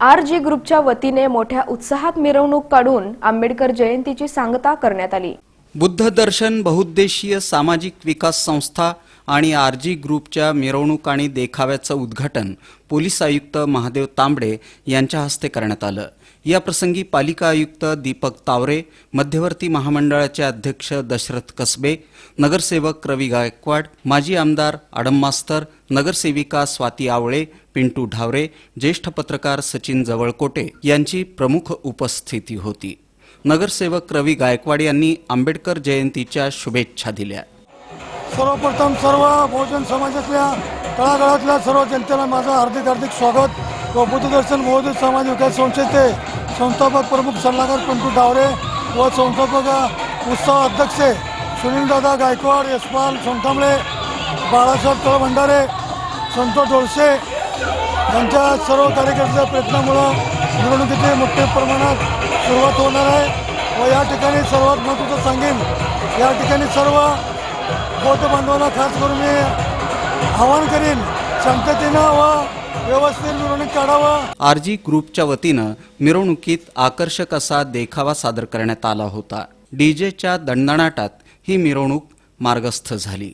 R G ग्रुपच्या वतीने मोठ्या उत्साहात मिरवणूक काढून आंबेडकर जयंतीची सांगता करण्यात आली. बुद्ध दर्शन बहुद्देशीय सामाजिक विकास संस्था आणि आर जी ग्रुपच्या मिरवणूक आणि देखाव्याचं उद्घाटन पोलीस आयुक्त महादेव तांबडे यांच्या हस्ते करण्यात आलं. या प्रसंगी पालिका आयुक्त दीपक तावरे मध्यवर्ती महामंडळाचे अध्यक्ष दशरथ कसबे नगरसेवक रवी गायकवाड माजी आमदार आडम मास्तर नगरसेविका स्वाती आवळे पिंटू ढावरे ज्येष्ठ पत्रकार सचिन जवळकोटे यांची प्रमुख उपस्थिती होती. नगरसेवक रवी गायकवाड यांनी आंबेडकर जयंतीच्या शुभेच्छा दिल्या. सर्वप्रथम सर्व बहुजन समाजातल्या तळागाळातल्या सर्व जनतेला माझं हार्दिक हार्दिक स्वागत. व बुद्धदर्शन बहुजन समाज विकास संस्थेचे संस्थापक प्रमुख सल्लागार पंटू डावरे व संस्थापक उत्सव अध्यक्ष सुनीलदादा गायकवाड यशपाल सोनकांबळे बाळासाहेब तळभंडारे संतोष डोळसे यांच्या सर्व कार्यकर्त्याच्या प्रयत्नामुळं निवडणुकीचे मोठ्या प्रमाणात सुरुवात होणार आहे व या ठिकाणी सर्वात महत्त्वाचं सांगेन या ठिकाणी सर्व बौद्ध बांधवांना खास करून मी आवाहन करीन शांततेनं व व्यवस्थित मिरवणूक काढावा. आर जी ग्रुपच्या वतीनं मिरवणुकीत आकर्षक असा देखावा सादर करण्यात आला होता. डीजेच्या दणदणाटात ही मिरवणूक मार्गस्थ झाली.